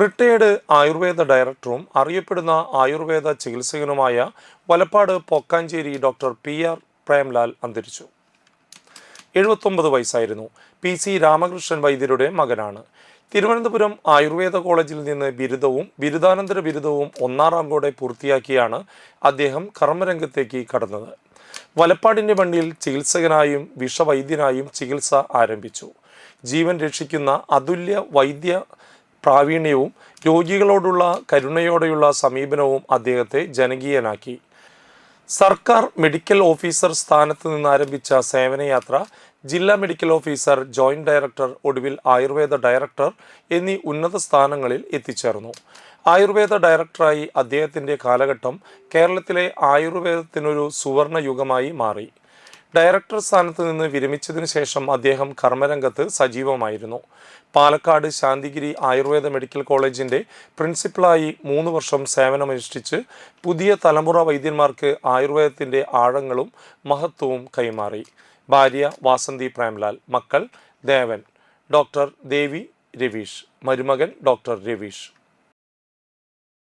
Retired Ayurveda ഡയറക്ടറും അറിയപ്പെടുന്ന Ayurveda ചികിത്സകനുമായ Valappad Pokkancheri doctor P R Premlal അന്തരിച്ചു. എഴുപത്തൊമ്പത് വയസ്സായിരുന്നു. പി സി രാമകൃഷ്ണൻ വൈദ്യരുടെ മകനാണ്. തിരുവനന്തപുരം ആയുർവേദ കോളേജിൽ നിന്ന് ബിരുദവും ബിരുദാനന്തര ബിരുദവും ഒന്നാം റാങ്കോടെ പൂർത്തിയാക്കിയാണ് അദ്ദേഹം കർമ്മരംഗത്തേക്ക് കടന്നത്. വലപ്പാടിന്റെ മണ്ണിൽ ചികിത്സകനായും വിഷവൈദ്യനായും ചികിത്സ ആരംഭിച്ചു. ജീവൻ രക്ഷിക്കുന്ന അതുല്യ വൈദ്യ പ്രാവീണ്യവും രോഗികളോടുള്ള കരുണയോടെയുള്ള സമീപനവും അദ്ദേഹത്തെ ജനകീയനാക്കി. സർക്കാർ മെഡിക്കൽ ഓഫീസർ സ്ഥാനത്ത് നിന്ന് ആരംഭിച്ച സേവനയാത്ര ജില്ലാ മെഡിക്കൽ ഓഫീസർ ജോയിന്റ് ഡയറക്ടർ ഒടുവിൽ ആയുർവേദ ഡയറക്ടർ എന്നീ ഉന്നത സ്ഥാനങ്ങളിൽ എത്തിച്ചേർന്നു. ആയുർവേദ ഡയറക്ടറായി അദ്ദേഹത്തിന്റെ കാലഘട്ടം കേരളത്തിലെ ആയുർവേദത്തിനൊരു സുവർണ യുഗമായി മാറി. ഡയറക്ടർ സ്ഥാനത്ത് നിന്ന് വിരമിച്ചതിനു ശേഷം അദ്ദേഹം കർമ്മരംഗത്ത് സജീവമായിരുന്നു. പാലക്കാട് ശാന്തിഗിരി ആയുർവേദ മെഡിക്കൽ കോളേജിന്റെ പ്രിൻസിപ്പളായി മൂന്ന് വർഷം സേവനമനുഷ്ഠിച്ച് പുതിയ തലമുറ വൈദ്യന്മാർക്ക് ആയുർവേദത്തിന്റെ ആഴങ്ങളും മഹത്വവും കൈമാറി. ഭാര്യ വാസന്തി പ്രേംലാൽ മക്കൾ ദേവൻ. ഡോക്ടർ ദേവി രവീഷ്. മരുമകൻ ഡോക്ടർ രവീഷ്.